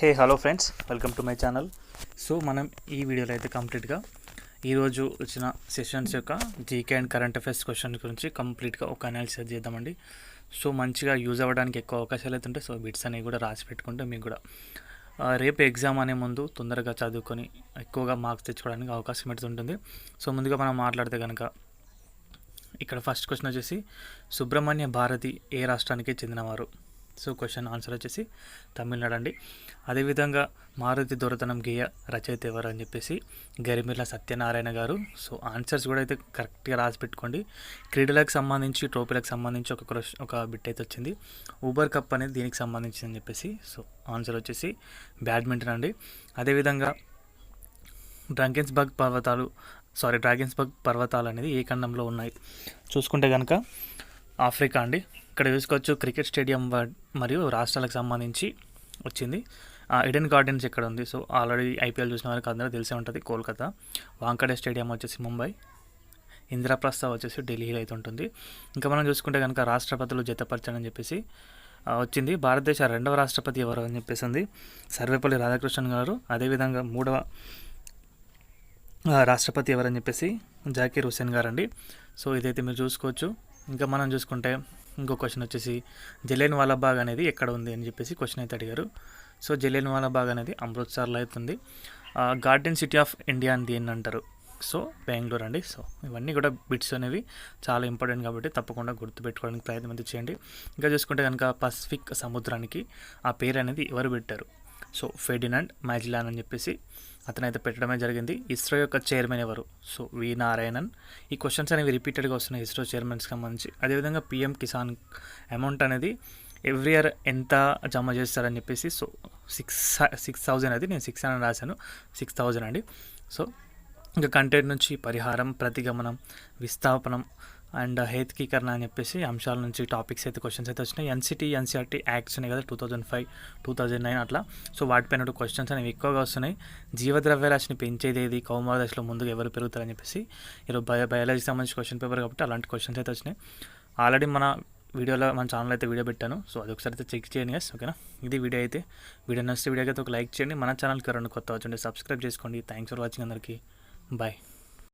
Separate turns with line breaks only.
Hey hello friends welcome to my channel so మనం ఈ వీడియోలో అయితే కంప్లీట్గా ఈరోజు వచ్చిన సెషన్స్ యొక్క GK and current affairs question గురించి కంప్లీట్గా ఒక అనాలిసిస్ చేద్దామండి. సో మంచిగా యూజ్ అవ్వడానికి ఎక్కువ అవకాశాలు అయితే ఉంటాయి సో బిట్స్ అనేవి కూడా రాసి పెట్టుకుంటే మీకు కూడా రేపు ఎగ్జామ్ అనే ముందు తొందరగా చదువుకొని ఎక్కువగా మార్క్స్ తెచ్చుకోవడానికి అవకాశం అయితే ఉంటుంది. సో ముందుగా మనం మాట్లాడితే కనుక ఇక్కడ ఫస్ట్ క్వశ్చన్ వచ్చేసి సుబ్రహ్మణ్య భారతి ఏ రాష్ట్రానికి చెందినవారు? సో క్వశ్చన్ ఆన్సర్ వచ్చేసి తమిళనాడు అండి అదేవిధంగా మారుతి దొరతనం గేయ రచయిత ఎవరు అని చెప్పేసి గరిమిర్ల సత్యనారాయణ గారు. సో ఆన్సర్స్ కూడా అయితే కరెక్ట్గా రాసి పెట్టుకోండి క్రీడలకు సంబంధించి ట్రోఫీలకు సంబంధించి ఒక క్వశ్చన్ ఒక బిట్ అయితే వచ్చింది. ఊబర్ కప్ అనేది దీనికి సంబంధించింది అని చెప్పేసి సో ఆన్సర్ వచ్చేసి బ్యాడ్మింటన్ అండి. అదేవిధంగా డ్రాగన్స్బర్గ్ పర్వతాలు సారీ డ్రాగన్స్బర్గ్ పర్వతాలు అనేది ఏ ఖండంలో ఉన్నాయి? చూసుకుంటే కనుక ఆఫ్రికా అండి. ఇక్కడ చూసుకోవచ్చు క్రికెట్ స్టేడియం మరియు రాష్ట్రాలకు సంబంధించి వచ్చింది. ఆ, ఇడెన్ గార్డెన్స్ ఇక్కడ ఉంది? సో ఆల్రెడీ ఐపీఎల్ చూసిన వారికి అందరూ తెలిసే ఉంటుంది కోల్కతా. వాంకడే స్టేడియం వచ్చేసి ముంబై. ఇంద్రప్రస్థ వచ్చేసి ఢిల్లీలో అయితే ఉంటుంది. ఇంకా మనం చూసుకుంటే కనుక రాష్ట్రపతులు జతపరచని చెప్పేసి వచ్చింది. భారతదేశ రెండవ రాష్ట్రపతి ఎవరు అని చెప్పేసి ఉంది. సర్వేపల్లి రాధాకృష్ణన్ గారు. అదేవిధంగా మూడవ రాష్ట్రపతి ఎవరని చెప్పేసి జాకీర్ హుసేన్ గారు అండి సో ఇదైతే మీరు చూసుకోవచ్చు. ఇంకా మనం చూసుకుంటే ఇంకో క్వశ్చన్ వచ్చేసి జలేనివాలా బాగ్ అనేది ఎక్కడ ఉంది అని చెప్పేసి క్వశ్చన్ అయితే అడిగారు. సో జలేనివాలా బాగ్ అనేది అమృత్సర్లో అవుతుంది గార్డెన్ సిటీ ఆఫ్ ఇండియా అని దేని అంటారు. సో బెంగళూరు అండి. సో ఇవన్నీ కూడా బిట్స్ అనేవి చాలా ఇంపార్టెంట్ కాబట్టి తప్పకుండా గుర్తుపెట్టుకోవడానికి ప్రయత్నం అయితే చేయండి. ఇంకా చూసుకుంటే కనుక పసిఫిక్ సముద్రానికి ఆ పేరు అనేది ఎవరు పెట్టారు? సో ఫెడినాండ్ మ్యాజిలాన్ అని చెప్పేసి అతనైతే పెట్టడమే జరిగింది. ఇస్రో యొక్క చైర్మన్ ఎవరు? So V Narayanan. ఈ క్వశ్చన్స్ అనేవి రిపీటెడ్గా వస్తున్నాయి ఇస్రో చైర్మన్స్కి సంబంధించి. అదేవిధంగా పిఎం కిసాన్ అమౌంట్ అనేది ఎవ్రీ ఇయర్ ఎంత జమ చేస్తారని చెప్పేసి సో సిక్స్ సిక్స్ థౌజండ్ అది నేను సిక్స్ అని రాశాను. సిక్స్ థౌజండ్ అండి. సో ఇంకా కంటెంట్ నుంచి పరిహారం ప్రతిగమనం విస్థాపనం అండ్ హేతుకీకరణ అని చెప్పేసి అంశాల నుంచి టాపిక్స్ అయితే క్వశ్చన్స్ అయితే వచ్చినాయి. ఎన్సిటీ ఎన్సీఆర్టీ యాక్ట్స్ ఉన్నాయి కదా two thousand five two thousand nine అట్లా. సో వాటిపైన క్వశ్చన్స్ అనేవి ఎక్కువగా వస్తున్నాయి. జీవద్రవ్యరాశిని పెంచేది ఏది? కౌమార దశలో ముందుగా ఎవరు పెరుగుతారని చెప్పేసి ఈరోజు బయో బయాలజీకి సంబంధించి క్వశ్చన్ పేపర్ కాబట్టి అలాంటి క్వశ్చన్స్ అయితే వచ్చినాయి. ఆల్రెడీ మన వీడియోలో మన ఛానల్ అయితే వీడియో పెట్టాను. సో అది ఒకసారి అయితే చెక్ చేయండి గస్ ఓకేనా ఇది వీడియో అయితే. వీడియో నచ్చితే వీడియోకి అయితే ఒక లైక్ చేయండి. మన ఛానల్కి రెండు కొత్త వచ్చండి సబ్స్క్రైబ్ చేసుకోండి. థ్యాంక్స్ ఫర్ వాచింగ్ అందరికీ. బాయ్